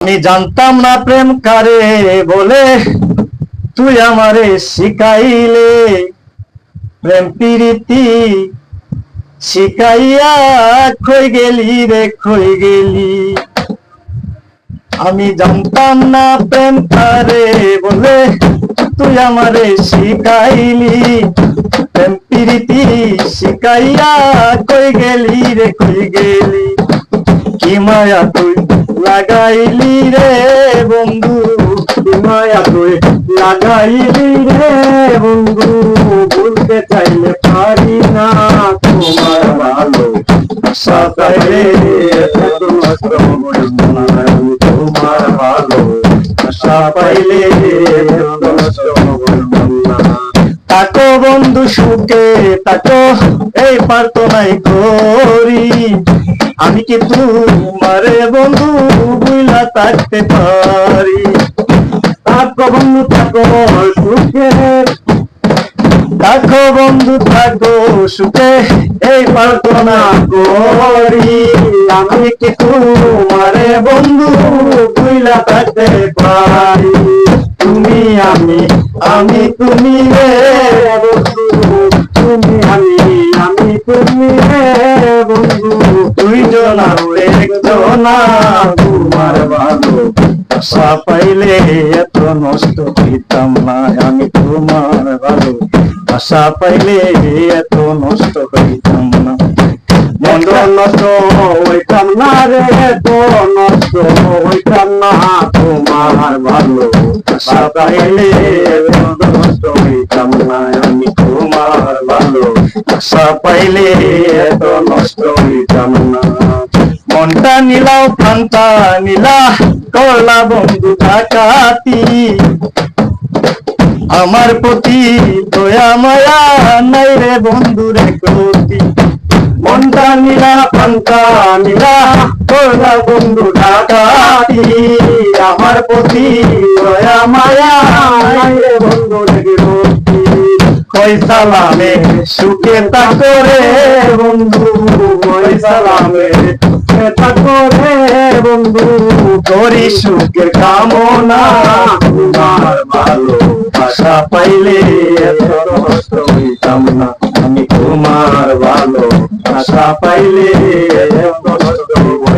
আমি জানতাম না প্রেম কারে বলে, তুই আমারে শিখাইলে। প্রেম প্রীতি শিখাইয়া খই গেলি রে খই গেলি। আমি জানতাম না প্রেম কারে বলে, তুই আমারে শিখাইলি। প্রেম প্রীতি শিখাইয়া কই গেলি রে কই গেলি। কি মায়া তুই লাগাইলি রে বন্ধু কি মায়া তুই লাগাইলি রে বন্ধু। বলতে চাইলে পারি না তোমার ভালো নষ্ট করিস না, আমি তোমার ভালো। বন্ধু সুখে তাকো এই পারতো নাই করি। আমি কি তোমারে বন্ধু বুইলা থাকতে পারি? তাকো বন্ধু তাকো সুখে। তাকো বন্ধু, থাকো সুখে, এই পারতো না করি। আমি কি তোমারে বন্ধু বুইলা থাকতে পারি? তুমি আমি আমি তুমি তুমি আমি আমি তুমি বন্ধু। একজনা তোমার ভালো আশা পাইলে এত নষ্ট হইতাম না, আমি তোমার ভালো আশা পাইলে এত নষ্ট হইতাম না। মন্দ নষ্ট হইতাম না রে, এত নষ্ট হইতাম না। তোমার ভালো। পাইলে এত নষ্ট হইতাম না মনটা নিলাও, প্রাণটা নিলা করলা বন্ধু ডাকাতি। আমার প্রতি দয়া, মায়া নাই রে বন্ধু রে মনটা নীলা পান্তা নীলা করলা বন্ধু ডাকাতি আমার প্রতি দয়া মায়া বন্ধু গতি কই সালামে সুখে তাকরে বন্ধু কই সালামে সুখে তাকরে বন্ধু। করি সুখের কামনা, তোমার ভালো আশা পাইলে না। আমি তোমার ভালো আশা পাইলে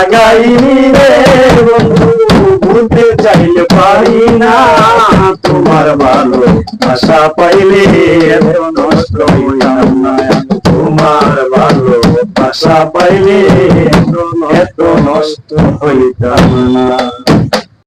লাগাইলি রে চাইলে পারি না। তোমার ভালো আশা পাইলে নষ্ট হইতাম তোমার ভালো আশা পাইলে এত নষ্ট হইতাম না।